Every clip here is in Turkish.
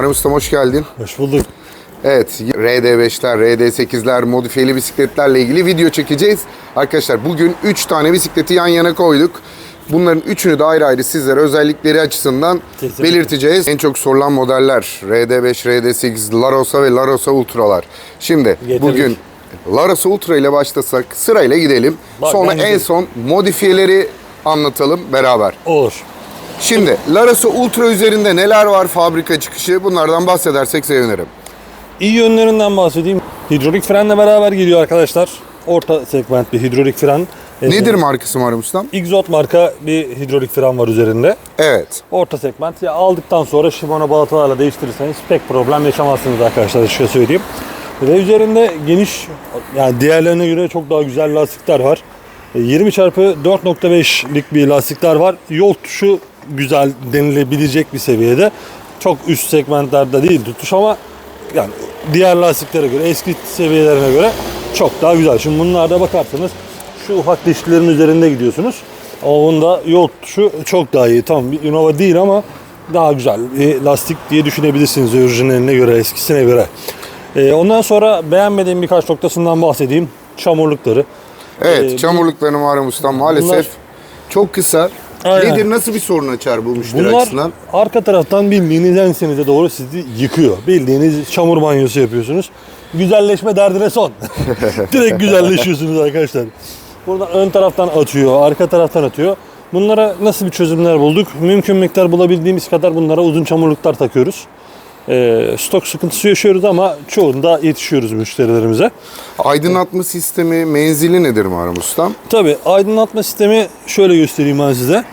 Muharrem Ustam hoş geldin. Hoş bulduk. Evet, RD5'ler, RD8'ler, modifiyeli bisikletlerle ilgili video çekeceğiz. Arkadaşlar bugün 3 tane bisikleti yan yana koyduk. Bunların üçünü de ayrı ayrı sizlere özellikleri açısından Kesinlikle. belirteceğiz. En çok sorulan modeller RD5, RD8, Larosa ve Larosa Ultra'lar. Şimdi Getirdik. bugün Larosa Ultra ile başlasak sırayla gidelim. Bak, Sonra en de. son modifiyeleri anlatalım beraber. Olur. Şimdi Larosa Ultra üzerinde neler var fabrika çıkışı bunlardan bahsedersek sevinirim. İyi yönlerinden bahsedeyim. Hidrolik frenle beraber geliyor arkadaşlar. Orta segment bir hidrolik fren. Ee, Nedir markası Muharrem Ustam? Exot marka bir hidrolik fren var üzerinde. Evet. Orta segment. Ya aldıktan sonra Shimano balatalarla değiştirirseniz pek problem yaşamazsınız arkadaşlar şöyle söyleyeyim. Ve üzerinde geniş yani diğerlerine göre çok daha güzel lastikler var. E, 20 çarpı 4.5'lik bir lastikler var. Yol tutuşu güzel denilebilecek bir seviyede. Çok üst segmentlerde değil tutuş ama yani diğer lastiklere göre eski seviyelerine göre çok daha güzel. Şimdi bunlarda bakarsanız şu ufak dişlilerin üzerinde gidiyorsunuz. Bunda yol tutuşu çok daha iyi. Tamam bir Innova değil ama daha güzel bir lastik diye düşünebilirsiniz orijinaline göre, eskisine göre. Ee, ondan sonra beğenmediğim birkaç noktasından bahsedeyim. Çamurlukları. Evet, Ee, çamurluklarını Muharrem Ustam maalesef bunlar- çok kısa. Aynen. Nedir, nasıl bir sorun açar bu müşteri Bunlar açısından? arka taraftan bildiğiniz ensenize doğru sizi yıkıyor. Bildiğiniz çamur banyosu yapıyorsunuz. Güzelleşme derdine son. Direkt güzelleşiyorsunuz arkadaşlar. Buradan ön taraftan atıyor, arka taraftan atıyor. Bunlara nasıl bir çözümler bulduk? Mümkün miktar bulabildiğimiz kadar bunlara uzun çamurluklar takıyoruz. Ee, stok sıkıntısı yaşıyoruz ama çoğunda yetişiyoruz müşterilerimize. Aydınlatma sistemi, menzili nedir Muharrem Ustam? Tabii aydınlatma sistemi şöyle göstereyim ben size.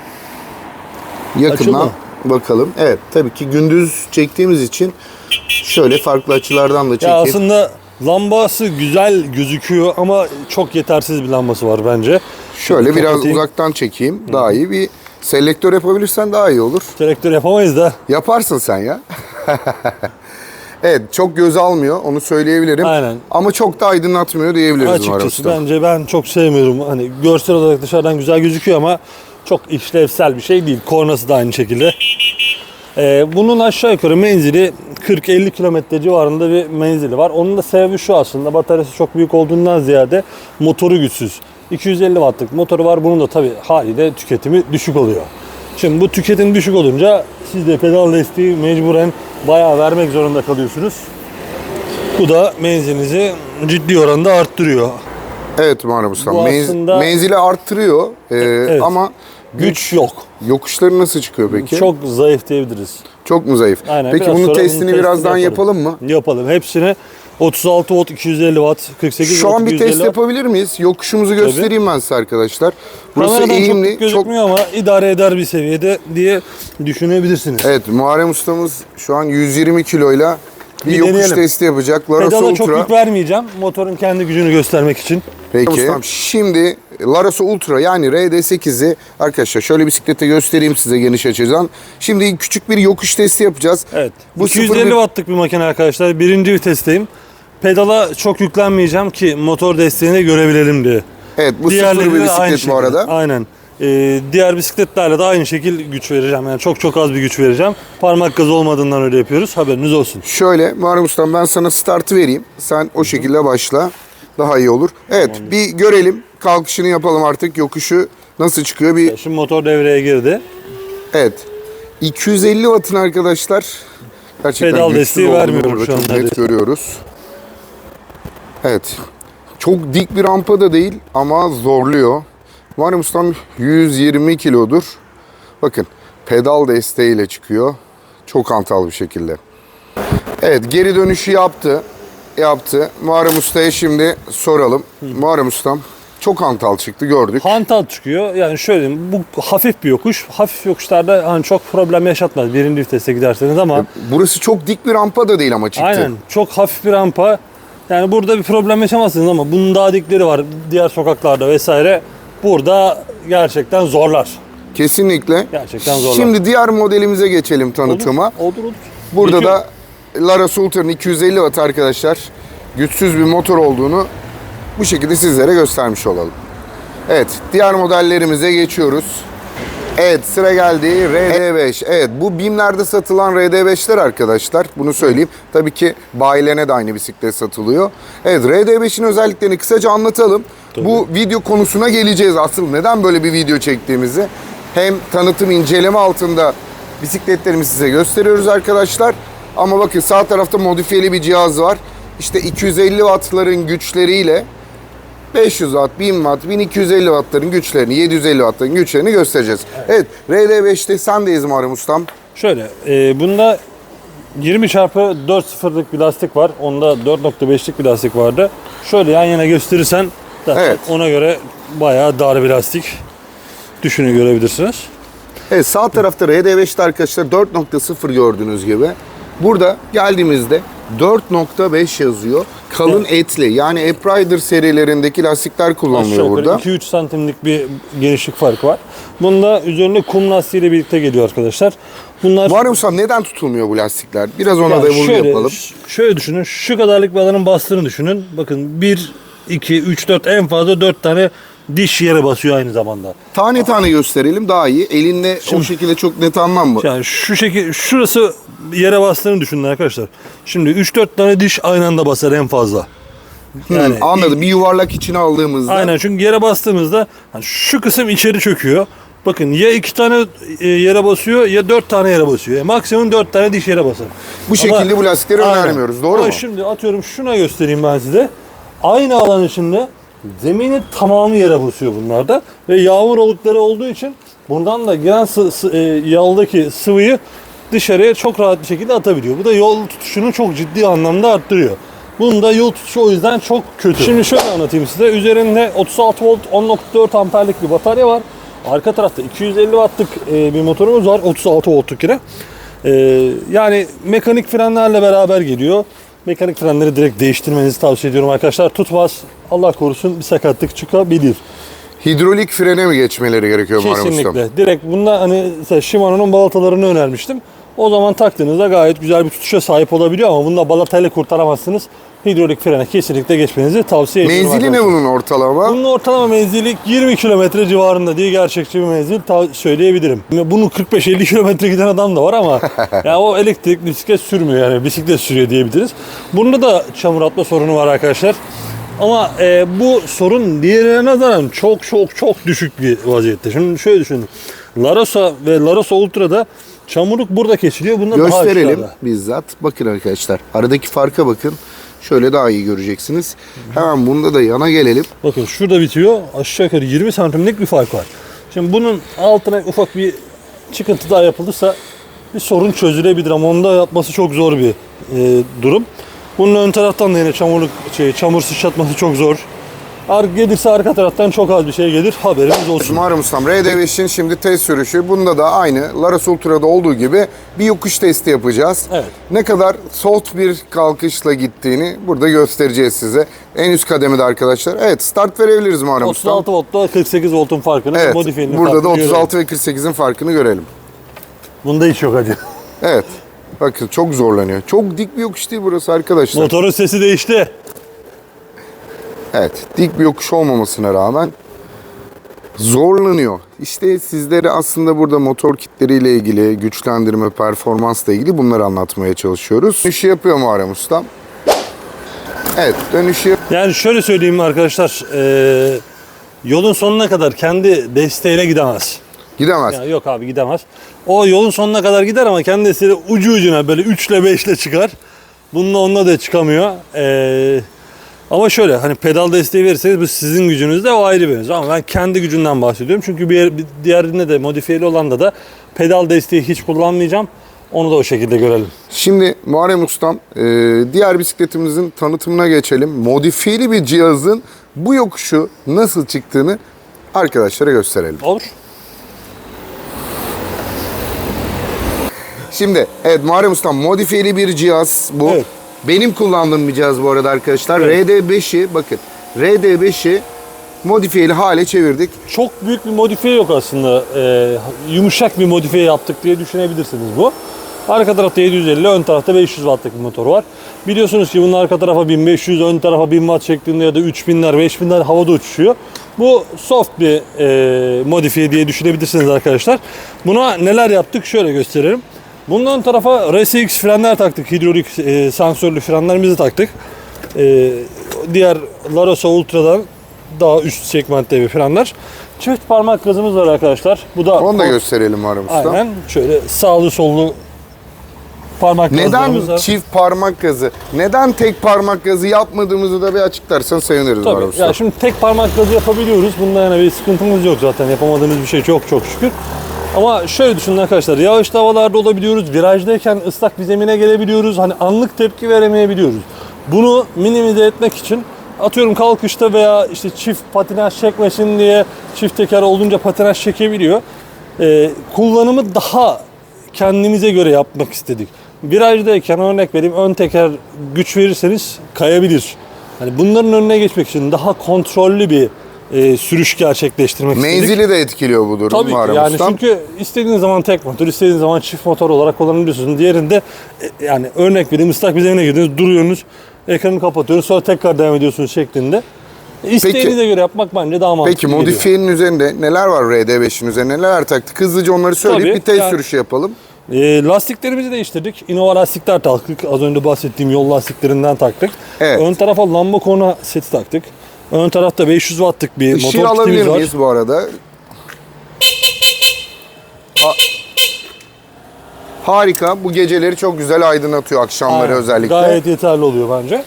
Yakından Açıldı. bakalım. Evet, tabii ki gündüz çektiğimiz için şöyle farklı açılardan da Ya çekeyim. aslında lambası güzel gözüküyor ama çok yetersiz bir lambası var bence. Şöyle biraz Kapatayım. uzaktan çekeyim. Daha iyi bir selektör yapabilirsen daha iyi olur. Selektör yapamayız da. Yaparsın sen ya. evet, çok göz almıyor onu söyleyebilirim. Aynen. Ama çok da aydınlatmıyor diyebiliriz Açıkçası bence ben çok sevmiyorum. Hani görsel olarak dışarıdan güzel gözüküyor ama çok işlevsel bir şey değil. Kornası da aynı şekilde. Ee, bunun aşağı yukarı menzili 40-50 kilometre civarında bir menzili var. Onun da sebebi şu aslında bataryası çok büyük olduğundan ziyade motoru güçsüz. 250 wattlık motoru var. Bunun da tabii haliyle tüketimi düşük oluyor. Şimdi bu tüketim düşük olunca siz de pedal desteği mecburen bayağı vermek zorunda kalıyorsunuz. Bu da menzilinizi ciddi oranda arttırıyor. Evet Muharrem Ustam. Bu Menz- aslında- Menzili arttırıyor ee, Evet. ama Güç yok. yokuşları nasıl çıkıyor peki? Çok zayıf diyebiliriz. Çok mu zayıf? Aynen, peki biraz bunun sonra testini bunun birazdan yapalım. yapalım mı? Yapalım. Hepsine 36 volt, 250 watt, 48 Şu watt, an bir 250 test watt. yapabilir miyiz? Yokuşumuzu göstereyim ben size arkadaşlar. Burası Kameradan eğimli. çok gözükmüyor ama idare eder bir seviyede diye düşünebilirsiniz. Evet Muharrem ustamız şu an 120 kiloyla bir, Bir yokuş deneyelim. testi yapacak. Larosa Pedala çok Ultra. yük vermeyeceğim. Motorun kendi gücünü göstermek için. Peki. Ustam, şimdi Larosa Ultra yani RD8'i arkadaşlar şöyle bisiklete göstereyim size geniş açıdan. Şimdi küçük bir yokuş testi yapacağız. Evet. Bu 250 sıfır bir- wattlık bir makine arkadaşlar. Birinci vitesteyim. Pedala çok yüklenmeyeceğim ki motor desteğini görebilelim diye. Evet bu sıfır Diğerlerine bir bisiklet bu şekilde. arada. Aynen. Ee, diğer bisikletlerle de aynı şekil güç vereceğim. Yani çok çok az bir güç vereceğim. Parmak gazı olmadığından öyle yapıyoruz. Haberiniz olsun. Şöyle Muharrem Ustam ben sana startı vereyim. Sen o şekilde başla. Daha iyi olur. Evet bir görelim. Kalkışını yapalım artık. Yokuşu nasıl çıkıyor bir Şimdi motor devreye girdi. Evet. 250 wattın arkadaşlar. Gerçekten Pedal desteği olduğunu vermiyorum burada şu an çok net görüyoruz. Evet. Çok dik bir rampa da değil ama zorluyor. Muharrem Ustam 120 kilodur. Bakın pedal desteğiyle çıkıyor. Çok hantal bir şekilde. Evet geri dönüşü yaptı. Yaptı. Muharrem Usta'ya şimdi soralım. Muharrem Ustam çok hantal çıktı gördük. Hantal çıkıyor. Yani şöyle diyeyim, bu hafif bir yokuş. Hafif yokuşlarda hani çok problem yaşatmaz birinci vitese giderseniz ama Burası çok dik bir rampa da değil ama çıktı. aynen çok hafif bir rampa. Yani burada bir problem yaşamazsınız ama bunun daha dikleri var diğer sokaklarda vesaire. Burada gerçekten zorlar. Kesinlikle. Gerçekten zorlar. Şimdi diğer modelimize geçelim tanıtıma. Olur olur. Burada Geçiyor. da Lara Ultra'nın 250 watt arkadaşlar. Güçsüz bir motor olduğunu bu şekilde sizlere göstermiş olalım. Evet, diğer modellerimize geçiyoruz. Evet sıra geldi RD5. Evet bu BİM'lerde satılan RD5'ler arkadaşlar. Bunu söyleyeyim. Tabii ki bayilerine de aynı bisiklet satılıyor. Evet RD5'in özelliklerini kısaca anlatalım. Bu video konusuna geleceğiz asıl. Neden böyle bir video çektiğimizi. Hem tanıtım inceleme altında bisikletlerimizi size gösteriyoruz arkadaşlar. Ama bakın sağ tarafta modifiyeli bir cihaz var. İşte 250 wattların güçleriyle 500 watt, 1000 watt, 1250 wattların güçlerini, 750 wattların güçlerini göstereceğiz. Evet, RD5'te sendeyiz Muharrem Ustam. Şöyle, e, bunda 20 çarpı 4.0'lık bir lastik var. Onda 4.5'lik bir lastik vardı. Şöyle yan yana gösterirsen Evet. ona göre bayağı dar bir lastik düşünü görebilirsiniz. Evet, sağ tarafta RD5'te arkadaşlar 4.0 gördüğünüz gibi. Burada geldiğimizde 4.5 yazıyor. Kalın etli yani Ape Rider serilerindeki lastikler kullanılıyor burada. 2-3 santimlik bir genişlik farkı var. Bunda üzerine kum lastiğiyle birlikte geliyor arkadaşlar. Bunlar Muharrem Ustam neden tutulmuyor bu lastikler? Biraz ona Ya da vurgu şöyle, yapalım. Şöyle düşünün. Şu kadarlık bir alanın bastığını düşünün. Bakın 1, 2, 3, 4 en fazla 4 tane diş yere basıyor aynı zamanda. Tane tane gösterelim daha iyi. Elinde o şekilde çok net anlam mı? Yani şu şekil şurası yere bastığını düşünün arkadaşlar. Şimdi 3-4 tane diş aynı anda basar en fazla. Yani Hmm, Anladım. Bir yuvarlak içine aldığımızda. Aynen çünkü yere bastığımızda hani şu kısım içeri çöküyor. Bakın ya iki tane e, yere basıyor ya dört tane yere basıyor. Yani maksimum dört tane diş yere basar. Bu şekilde bu lastikleri önermiyoruz. Doğru Ama mu? şimdi atıyorum şuna göstereyim ben size. Aynı alan içinde zeminin tamamı yere basıyor bunlarda. Ve yağmur olukları olduğu için buradan da giren sı, sı- e, yaldaki sıvıyı dışarıya çok rahat bir şekilde atabiliyor. Bu da yol tutuşunu çok ciddi anlamda arttırıyor. Bunun da yol tutuşu o yüzden çok kötü. Şimdi şöyle anlatayım size. Üzerinde 36 volt 10.4 amperlik bir batarya var. Arka tarafta 250 wattlık e, bir motorumuz var. 36 voltluk yine. E, yani mekanik frenlerle beraber geliyor. Mekanik frenleri direkt değiştirmenizi tavsiye ediyorum arkadaşlar. Tutmaz. Allah korusun bir sakatlık çıkabilir. Hidrolik frene mi geçmeleri gerekiyor Muharrem Ustam? Kesinlikle. Direkt bunda hani mesela Shimano'nun balatalarını önermiştim. O zaman taktığınızda gayet güzel bir tutuşa sahip olabiliyor ama bunda balatayla kurtaramazsınız. Hidrolik frene kesinlikle geçmenizi tavsiye ediyorum. Menzili ne arkadaşlar. bunun ortalama? Bunun ortalama menzili 20 kilometre civarında diye gerçekçi bir menzil söyleyebilirim. Bunu 45-50 kilometre giden adam da var ama yani o elektrikli bisiklet sürmüyor yani bisiklet sürüyor diyebiliriz. Bunda da çamur atma sorunu var arkadaşlar. Ama e, bu sorun diğerine nazaran çok çok çok düşük bir vaziyette. Şimdi şöyle düşünün. Larosa ve Larosa Ultra'da çamurluk burada kesiliyor. Bunda daha Gösterelim aşağıda. bizzat. Bakın arkadaşlar. Aradaki farka bakın. Şöyle daha iyi göreceksiniz. Hemen bunda da yana gelelim. Bakın şurada bitiyor. Aşağı yukarı 20 santimlik bir fark var. Şimdi bunun altına ufak bir çıkıntı daha yapılırsa bir sorun çözülebilir ama onu da yapması çok zor bir e, durum. Bunun ön taraftan da yine çamurluk şey, çamur sıçratması çok zor. Ar gelirse arka taraftan çok az bir şey gelir. Haberiniz olsun. Muharrem Ustam RD5'in şimdi test sürüşü. Bunda da aynı Laros Ultra'da olduğu gibi bir yokuş testi yapacağız. Evet. Ne kadar soft bir kalkışla gittiğini burada göstereceğiz size. En üst kademede arkadaşlar. Evet start verebiliriz Muharrem Ustam. 36 voltla 48 voltun farkını, Evet. Burada da farkını görelim. 36 ve 48'in farkını görelim. Bunda hiç yok acı. Evet. Bakın çok zorlanıyor. Çok dik bir yokuş değil burası arkadaşlar. Motorun sesi değişti. Evet, dik bir yokuş olmamasına rağmen zorlanıyor. İşte sizlere aslında burada motor kitleriyle ilgili, güçlendirme, performansla ilgili bunları anlatmaya çalışıyoruz. Dönüşü yapıyor Muharrem Ustam. Evet, dönüşü Yani şöyle söyleyeyim arkadaşlar. e, yolun sonuna kadar kendi desteğiyle gidemez. gidemez. Ya yok abi gidemez. O yolun sonuna kadar gider ama kendisi de ucu ucuna böyle 3 ile 5 ile çıkar. Bununla onunla da çıkamıyor. Ee, ama şöyle hani pedal desteği verirseniz bu sizin gücünüzde o ayrı bir mevzu. Ama ben kendi gücünden bahsediyorum. Çünkü bir, yer- bir diğerinde de modifiyeli olan da da pedal desteği hiç kullanmayacağım. Onu da o şekilde görelim. Şimdi Muharrem Ustam, e, diğer bisikletimizin tanıtımına geçelim. Modifiyeli bir cihazın bu yokuşu nasıl çıktığını arkadaşlara gösterelim. Olur. Şimdi evet Muharrem Usta modifiyeli bir cihaz bu. Evet. Benim kullandığım bir cihaz bu arada arkadaşlar. Evet. RD5'i bakın RD5'i modifiyeli hale çevirdik. Çok büyük bir modifiye yok aslında. Ee, yumuşak bir modifiye yaptık diye düşünebilirsiniz bu. Arka tarafta 750, ön tarafta 500 wattlık bir motor var. Biliyorsunuz ki bunun arka tarafa 1500, ön tarafa 1000 watt şeklinde ya da 3000'ler, 5000'ler havada uçuşuyor. Bu soft bir e, modifiye diye düşünebilirsiniz arkadaşlar. Buna neler yaptık şöyle gösterelim. Bundan tarafa RSX frenler taktık. Hidrolik e, sensörlü frenlerimizi taktık. E, diğer Larosa Ultra'dan daha üst segmentte bir frenler. Çift parmak gazımız var arkadaşlar. Bu da Onu da gösterelim Usta. Aynen şöyle sağlı sollu parmak Neden var. çift parmak gazı? Neden tek parmak gazı yapmadığımızı da bir açıklarsan seviniriz Tabii. Usta. Ya şimdi tek parmak gazı yapabiliyoruz. Bunda yani bir sıkıntımız yok zaten. Yapamadığımız bir şey çok çok şükür. Ama şöyle düşünün arkadaşlar. Yağışlı havalarda olabiliyoruz. Virajdayken ıslak bir zemine gelebiliyoruz. Hani anlık tepki veremeyebiliyoruz. Bunu minimize etmek için atıyorum kalkışta veya işte çift patinaj çekmesin diye çift teker olunca patinaj çekebiliyor. Ee, kullanımı daha kendimize göre yapmak istedik. Virajdayken örnek vereyim ön teker güç verirseniz kayabilir. Hani bunların önüne geçmek için daha kontrollü bir e, sürüş gerçekleştirmek istedik. Menzili de etkiliyor bu durum Tabii ki yani Ustam. çünkü istediğiniz zaman tek motor, istediğiniz zaman çift motor olarak kullanabiliyorsunuz. Diğerinde e, yani örnek vereyim ıslak bir zemine girdiniz, duruyorsunuz, ekranı kapatıyorsunuz, sonra tekrar devam ediyorsunuz şeklinde. E, İsteğinize göre yapmak bence daha mantıklı Peki geliyor. modifiyenin üzerinde neler var RD5'in üzerine neler taktık? Hızlıca onları söyleyip Tabii, bir test yani- sürüşü yapalım. E, lastiklerimizi değiştirdik. Innova lastikler taktık. Az önce bahsettiğim yol lastiklerinden taktık. Evet. Ön tarafa lamba korna seti taktık. Ön tarafta 500 wattlık bir Işığı motor alabilir kitimiz var. miyiz bu arada? Ha- Harika. Bu geceleri çok güzel aydınlatıyor akşamları Aynen. özellikle. Gayet yeterli oluyor bence.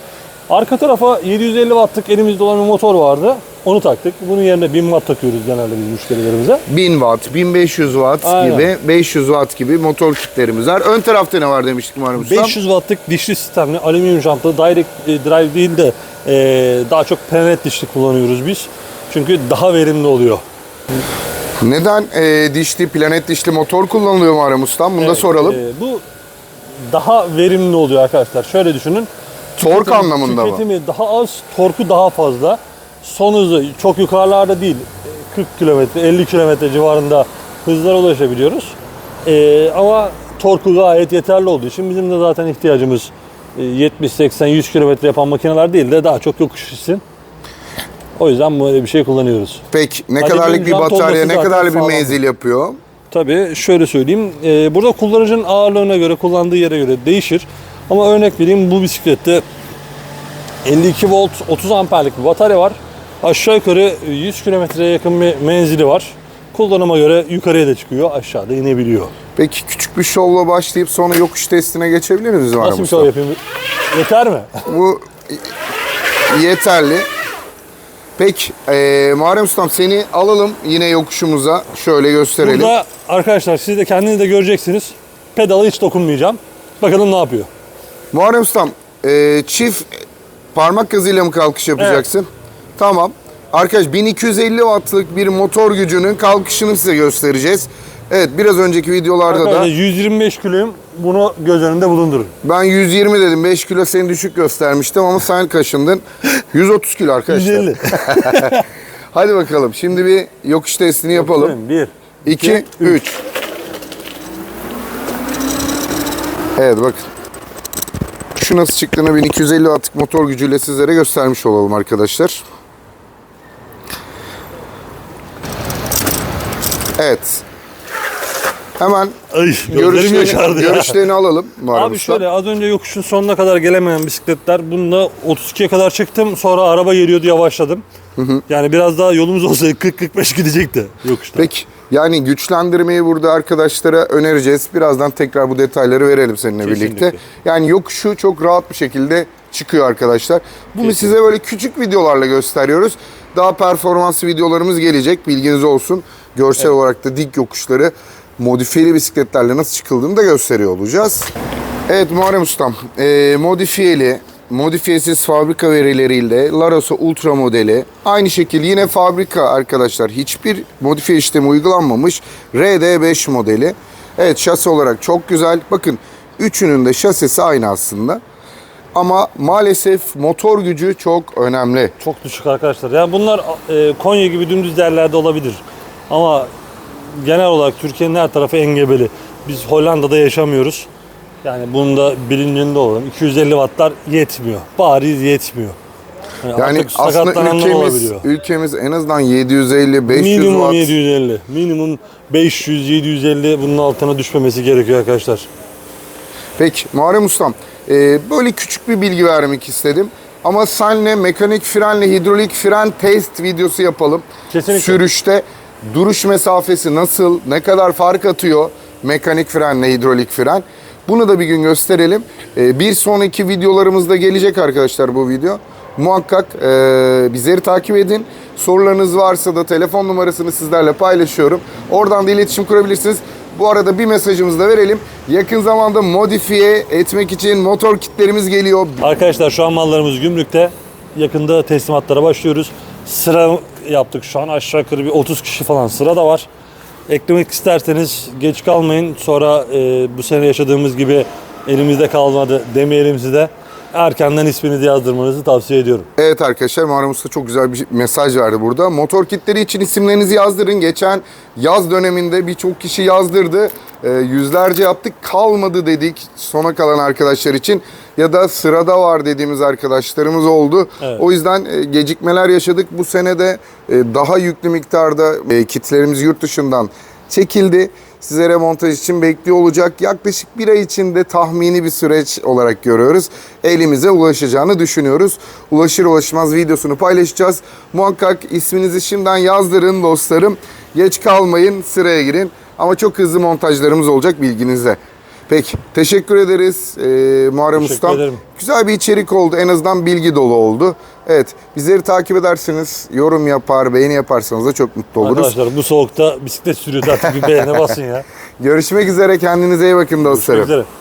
Arka tarafa 750 wattlık elimizde olan bir motor vardı. Onu taktık. Bunun yerine 1000 watt takıyoruz genelde biz müşterilerimize. 1000 watt, 1500 watt Aynen. gibi, 500 watt gibi motor kitlerimiz var. Ön tarafta ne var demiştik Muharrem Ustam? 500 wattlık dişli sistemli alüminyum jantlı direct e, drive değil de e, daha çok planet dişli kullanıyoruz biz. Çünkü daha verimli oluyor. Neden e, dişli, planet dişli motor kullanılıyor Muharrem Ustam? Bunu da Evet, soralım. e, bu daha verimli oluyor arkadaşlar. Şöyle düşünün. Tork Tüketimi- anlamında mı? Tüketimi daha az, torku daha fazla. Son hızı çok yukarılarda değil. e, 40 kilometre, 50 kilometre civarında hızlara ulaşabiliyoruz. E, ama torku gayet yeterli olduğu için bizim de zaten ihtiyacımız e, 70, 80, 100 kilometre yapan makineler değil de daha çok yokuş için. O yüzden böyle bir şey kullanıyoruz. Peki ne Alüminyum kadarlık bir batarya, ne kadarlık bir menzil yapıyor? Tabii şöyle söyleyeyim. e, burada kullanıcının ağırlığına göre, kullandığı yere göre değişir. Ama örnek vereyim bu bisiklette 52 volt 30 amperlik bir batarya var. Aşağı yukarı 100 kilometreye yakın bir menzili var. Kullanıma göre yukarıya da çıkıyor, aşağıda inebiliyor. Peki küçük bir şovla başlayıp sonra yokuş testine geçebilir miyiz Muharrem Nasıl bir şey yapayım? Yeter mi? Bu yeterli. Peki e, Muharrem Ustam seni alalım yine yokuşumuza şöyle gösterelim. Burada arkadaşlar siz de kendiniz de göreceksiniz. Pedala hiç dokunmayacağım. Bakalım ne yapıyor. Muharrem Ustam e, çift parmak gazıyla mı kalkış yapacaksın? Tamam. Arkadaş 1250 wattlık bir motor gücünün kalkışını size göstereceğiz. Evet biraz önceki videolarda Arkadaşlar da 125 kiloyum. Bunu göz önünde bulundurun. ben 120 dedim 5 kilo seni düşük göstermiştim ama sen kaşındın. 130 kilo arkadaşlar. 150. Hadi bakalım şimdi bir yokuş testini yapalım. 1, 2, 3. Evet bakın. Şu nasıl çıktığını 1250 wattlık motor gücüyle sizlere göstermiş olalım arkadaşlar. Evet. Hemen Ay gözlerim görüşlerini, yaşardı ya. görüşlerini alalım. Muharrem Abi Usta. şöyle az önce yokuşun sonuna kadar gelemeyen bisikletler. Bunda 32'ye kadar çıktım. Sonra araba geliyordu yavaşladım. Yani biraz daha yolumuz olsaydı 40-45 gidecekti yokuşta. Peki yani güçlendirmeyi burada arkadaşlara önereceğiz. Birazdan tekrar bu detayları verelim seninle Kesinlikle. birlikte. Yani yokuşu çok rahat bir şekilde çıkıyor arkadaşlar. Bunu size böyle küçük videolarla gösteriyoruz. Daha performanslı videolarımız gelecek. Bilginiz olsun. Görsel olarak da dik yokuşları modifiyeli bisikletlerle nasıl çıkıldığını da gösteriyor olacağız. Evet Muharrem Ustam, e, modifiyeli, modifiyesiz fabrika verileriyle Larosa Ultra modeli aynı şekilde yine fabrika arkadaşlar hiçbir modifiye işlemi uygulanmamış RD5 modeli. Evet şasi olarak çok güzel. Bakın üçünün de şasisi aynı aslında. Ama maalesef motor gücü çok önemli. Çok düşük arkadaşlar. Yani bunlar e, Konya gibi dümdüz yerlerde olabilir. Ama genel olarak Türkiye'nin her tarafı engebeli. Biz Hollanda'da yaşamıyoruz. Yani bunun da bilincinde olalım. 250 wattlar yetmiyor. Bariz yetmiyor. Yani Yani artık aslında ülkemiz, ülkemiz en azından 750 500 Minimum watt 750. Minimum 500 750 bunun altına düşmemesi gerekiyor arkadaşlar. Peki Muharrem Ustam böyle küçük bir bilgi vermek istedim. Ama senle mekanik frenle hidrolik fren test videosu yapalım. Kesinlikle. Sürüşte duruş mesafesi nasıl, ne kadar fark atıyor mekanik frenle hidrolik fren. Bunu da bir gün gösterelim. E, bir sonraki videolarımızda gelecek arkadaşlar bu video. Muhakkak e, bizleri takip edin. Sorularınız varsa da telefon numarasını sizlerle paylaşıyorum. Oradan da iletişim kurabilirsiniz. Bu arada bir mesajımızı da verelim. Yakın zamanda modifiye etmek için motor kitlerimiz geliyor. Arkadaşlar şu an mallarımız gümrükte. Yakında teslimatlara başlıyoruz. Sıra yaptık şu an aşağı yukarı bir 30 kişi falan sıra da var. Eklemek isterseniz geç kalmayın. Sonra e, bu sene yaşadığımız gibi elimizde kalmadı demeyelim size. Erkenden isminizi yazdırmanızı tavsiye ediyorum. Evet arkadaşlar Muharrem Usta çok güzel bir mesaj verdi burada. Motor kitleri için isimlerinizi yazdırın. Geçen yaz döneminde birçok kişi yazdırdı. Ee, yüzlerce yaptık kalmadı dedik sona kalan arkadaşlar için. Ya da sırada var dediğimiz arkadaşlarımız oldu. Evet. O yüzden e, gecikmeler yaşadık. Bu sene de e, daha yüklü miktarda e, kitlerimiz yurt dışından çekildi. Sizlere montaj için bekliyor olacak. Yaklaşık bir ay içinde tahmini bir süreç olarak görüyoruz. Elimize ulaşacağını düşünüyoruz. Ulaşır ulaşmaz videosunu paylaşacağız. Muhakkak isminizi şimdiden yazdırın dostlarım. Geç kalmayın sıraya girin. Ama çok hızlı montajlarımız olacak bilginizde. Peki teşekkür ederiz ee, Muharrem Teşekkür Ustam. ederim. Güzel bir içerik oldu. En azından bilgi dolu oldu. Evet bizleri takip ederseniz, yorum yapar, beğeni yaparsanız da çok mutlu oluruz. Arkadaşlar bu soğukta bisiklet sürüyoruz artık bir beğene basın ya. Görüşmek üzere. Kendinize iyi bakın dostlarım. Görüşmek üzere.